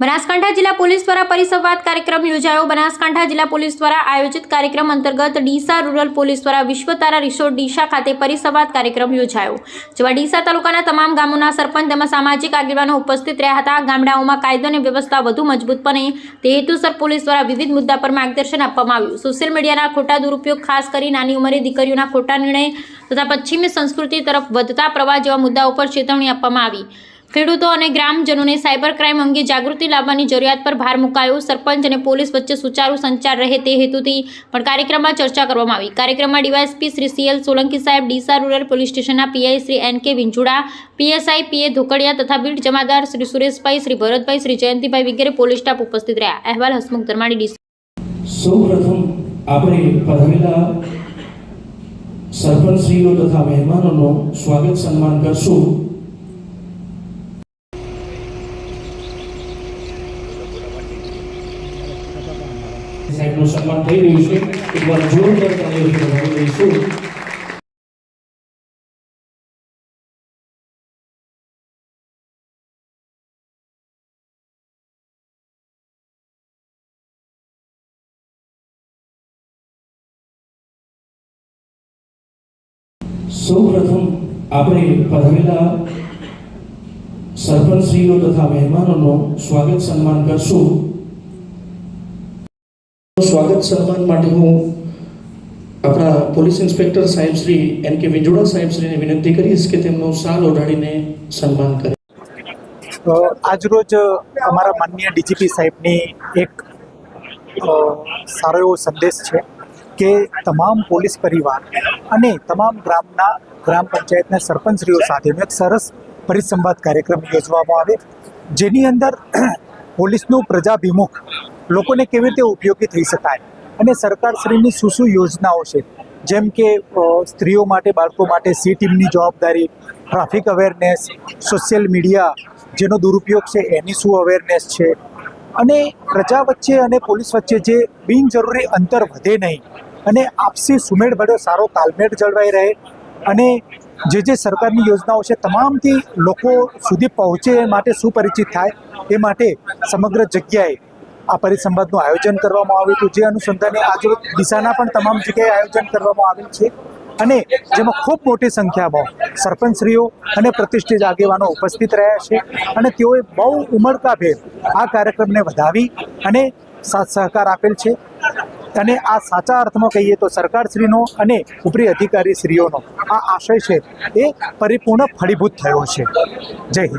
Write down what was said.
બનાસકાંઠા જિલ્લા પોલીસ દ્વારા પરિસંવાદ કાર્યક્રમ યોજાયો. બનાસકાંઠા જિલ્લા પોલીસ દ્વારા આયોજિત કાર્યક્રમ અંતર્ગત ડીસા રૂરલ પોલીસ દ્વારા વિશ્વતારા રિસોર્ટ ડીસા ખાતે પરિસંવાદ કાર્યક્રમ યોજાયો. જેમાં ડીસા તાલુકાના તમામ ગામોના સરપંચ તેમજ સામાજિક આગેવાનો ઉપસ્થિત રહ્યા હતા. ગામડાઓમાં કાયદો અને વ્યવસ્થા વધુ મજબૂત બને તે હેતુસર પોલીસ દ્વારા વિવિધ મુદ્દા પર માર્ગદર્શન આપવામાં આવ્યું. સોશિયલ મીડિયાના ખોટા દુરુપયોગ, ખાસ કરી નાની ઉંમરે દીકરીઓના ખોટા નિર્ણય તથા પશ્ચિમી સંસ્કૃતિ તરફ વધતા પ્રવાહ જેવા મુદ્દાઓ પર ચેતવણી આપવામાં આવી. ખેડૂતો અને ગ્રામજનોને સાયબર ક્રાઇમ અંગે જાગૃતિ લાવવાની જરૂરિયાત પર ભાર મુકાયો. સરપંચ અને પોલીસ વચ્ચે સુચારુ સંચાર રહે તે હેતુથી પણ કાર્યક્રમમાં ચર્ચા કરવામાં આવી. કાર્યક્રમમાં ડીવાયએસપી શ્રી સીએલ સોલંકી સાહેબ, ડીસા રૂરલ પોલીસ સ્ટેશનના PI Shri N K Vinjuda, PSI પીએ ધોકડિયા તથા બીટ જમાદાર શ્રી સુરેશભાઈ, શ્રી ભરતભાઈ, શ્રી જયંતિભાઈ વગેરે પોલીસ સ્ટાફ ઉપસ્થિત રહ્યા. અહેવાલ હસમુખ ધર્માણી, ડીસી સ્વાગત સન્માન કરશું. સાહેબનું સન્માન થઈ રહ્યું છે. એકવાર જોરદાર તાળીઓથી વધાવી દઈશું સૌ પ્રથમ આપણે પધારેલા સરપંચશ્રીઓ તથા મહેમાનોનો સ્વાગત સન્માન કરશું. સ્વાગત સન્માન માટે હું આપણા પોલીસ ઇન્સ્પેક્ટર સાહેબ શ્રી એન કે વિંજોડા સાહેબ શ્રીને વિનંતી કરીશ કે તેમનો શાલ ઓઢાડીને સન્માન કરે. આજરોજ અમારા માનનીય ડીજીપી સાહેબની એક સારો એવો સંદેશ છે કે તમામ પોલીસ પરિવાર અને તમામ ગ્રામના, ગ્રામ પંચાયતના સરપંચશ્રીઓ સાથેનો એક સરસ પરિસંવાદ કાર્યક્રમ યોજવામાં આવે. જેની અંદર પોલીસનું પ્રજાભિમુખ લોકોને કેવી રીતે ઉપયોગી થઈ શકાય? અને સરકારશ્રીની શું શું યોજનાઓ છે? જેમ કે સ્ત્રીઓ માટે, બાળકો માટે સી ટીમની જવાબદારી, ટ્રાફિક અવેરનેસ, સોશિયલ મીડિયા જેનો દુરુપયોગ છે, એની શું અવેરનેસ છે? અને પ્રજા વચ્ચે અને પોલીસ વચ્ચે જે બિનજરૂરી અંતર વધે નહીં અને આપસી સુમેળ ભર્યો સારો તાલમેળ જળવાઈ રહે અને જે જે સરકારની યોજનાઓ છે, તમામથી લોકો સુધી પહોંચે એ માટે સુપરિચિત થાય, એ માટે સમગ્ર જગ્યાએ આ પરિસંવાદનું આયોજન કરવામાં આવ્યું હતું. જે અનુસંધાને આજે દિશાના પણ તમામ જગ્યાએ આયોજન કરવામાં આવેલ છે. અને જેમાં ખૂબ મોટી સંખ્યામાં સરપંચશ્રીઓ અને પ્રતિષ્ઠિત આગેવાનો ઉપસ્થિત રહ્યા છે. અને તેઓએ બહુ ઉમળકાભેર આ કાર્યક્રમને વધાવી અને સાથ સહકાર આપેલ છે. અને આ સાચા અર્થમાં કહીએ તો સરકારશ્રીનો અને ઉપરી અધિકારીશ્રીઓનો આ આશય છે એ પરિપૂર્ણ ફળીભૂત થયો છે. જય હિન્દ.